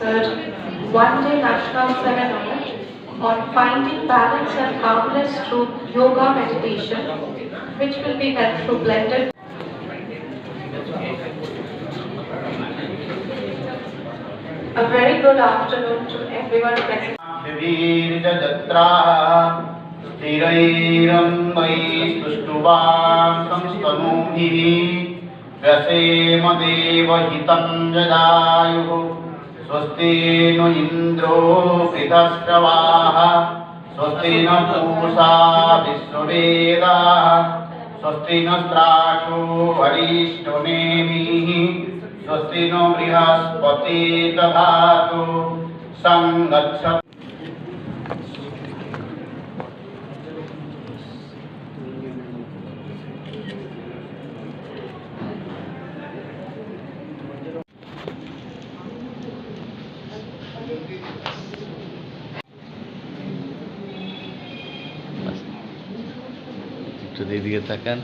third one-day national seminar on finding balance and calmness through yoga meditation, which will be held through blended A very good afternoon to everyone present. वीर्यजत्राः स्थिरैरन्वैः सुष्ठुवां संस्तनूभिः व्यसेम देवहितं जदायुः स्वस्ति नु इन्द्रो पृथश्रवाः स्वस्ति न पूषा विश्ववेदाः स्वस्ति नस्त्राक्षो वरिष्ठनेमिः स्वस्ति no Brihaspati दधातु सङ्गच्छ একটু দিকে তাকান।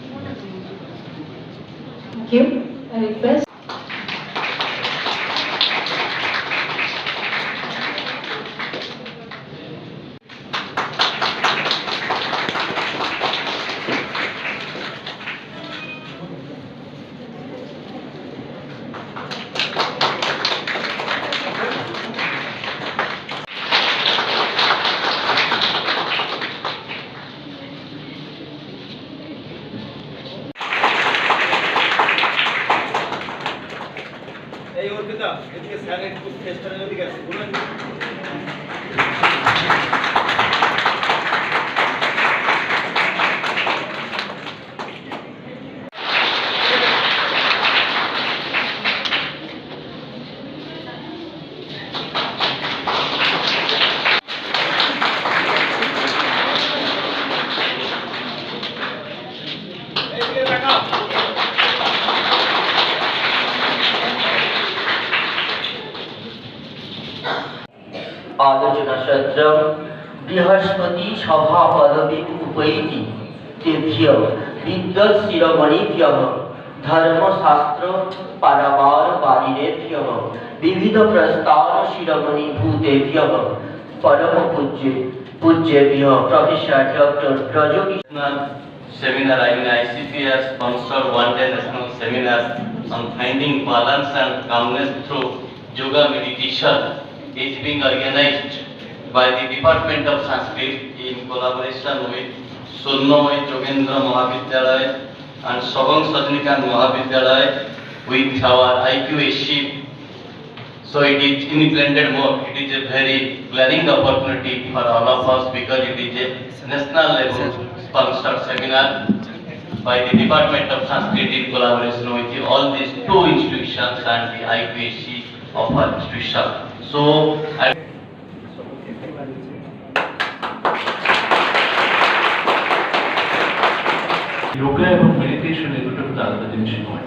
অর্পিতা এদিকে স্যার একটু চেষ্টা এদিকে আছে আলোচনা সত্র বৃহস্পতি সভা পদবী উপৈতি তেভ্য বিদ্যৎ শিরোমণিভ্য ধর্মশাস্ত্র পারাবার বারিণেভ্য বিবিধ প্রস্তাব শিরোমণি ভূতেভ্য পরম পূজ্য পূজ্যেভ্য professor doctor seminar, I mean ICPS sponsored one day national seminar on finding balance and calmness through yoga meditation is being organized by the Department of Sanskrit in collaboration with Sunnoy Jogendra Mahavidyalaya and Sobang Sajnikan Mahavidyalaya with our IQAC So it is in blended mode, it is a very glaring opportunity for all of us because it is a national level sponsored seminar by the Department of Sanskrit in collaboration with all these two institutions and the IPAC of our institution. So, I yoga এবং এই দুটো কিন্তু আলাদা জিনিস নয়।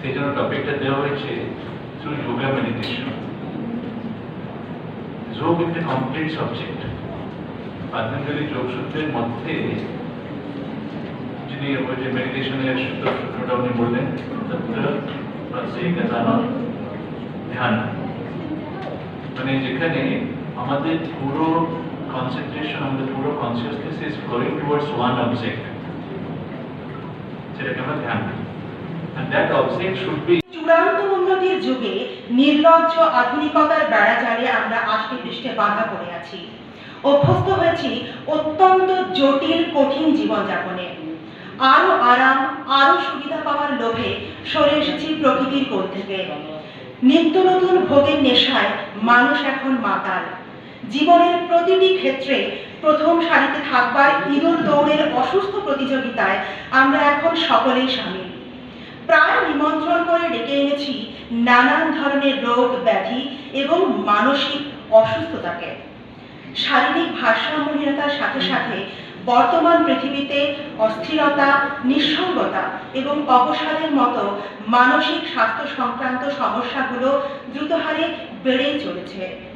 সেই জন্য টপিকটা দেওয়া হয়েছে যোগা মেডিটেশন যোগ একটা কমপ্লিট সাবজেক্ট পতঞ্জলি যোগসূত্রের মধ্যে যিনি ওই যে মেডিটেশনের সূত্র সূত্রটা উনি বললেন তত্র প্রত্যেকতা ধ্যান। মানে যেখানে আমাদের পুরো কনসেন্ট্রেশন আমাদের পুরো consciousness is flowing towards one object সেটাকে আমরা ধ্যান and চূড়ান্ত উন্নতির যুগে নির্লজ্জ আধুনিকতার আমরা আষ্টে পৃষ্ঠে বাধা পড়ে আছি। অভ্যস্ত হয়েছি অত্যন্ত জটিল, কঠিন জীবনযাপনে। আরও আরাম, আরও সুবিধা পাওয়ার লোভে সরে এসেছি প্রকৃতির কোল থেকে। নিত্য নতুন ভোগের নেশায় মানুষ এখন মাতাল। জীবনের প্রতিটি ক্ষেত্রে প্রথম সারিতে থাকবার ইঁদুর দৌড়ের অসুস্থ প্রতিযোগিতায় আমরা এখন সকলেই সামিল। প্রায় নিমন্ত্রণ করে ডেকে এনেছি নানান ধরনের রোগ ব্যাধি এবং মানসিক অসুস্থতাকে। শারীরিক ভারসাম্যহীনতার সাথে সাথে বর্তমান পৃথিবীতে অস্থিরতা, নিঃসঙ্গতা এবং অবসাদের মতো মানসিক স্বাস্থ্য সংক্রান্ত সমস্যাগুলো দ্রুত হারে বেড়েই চলেছে।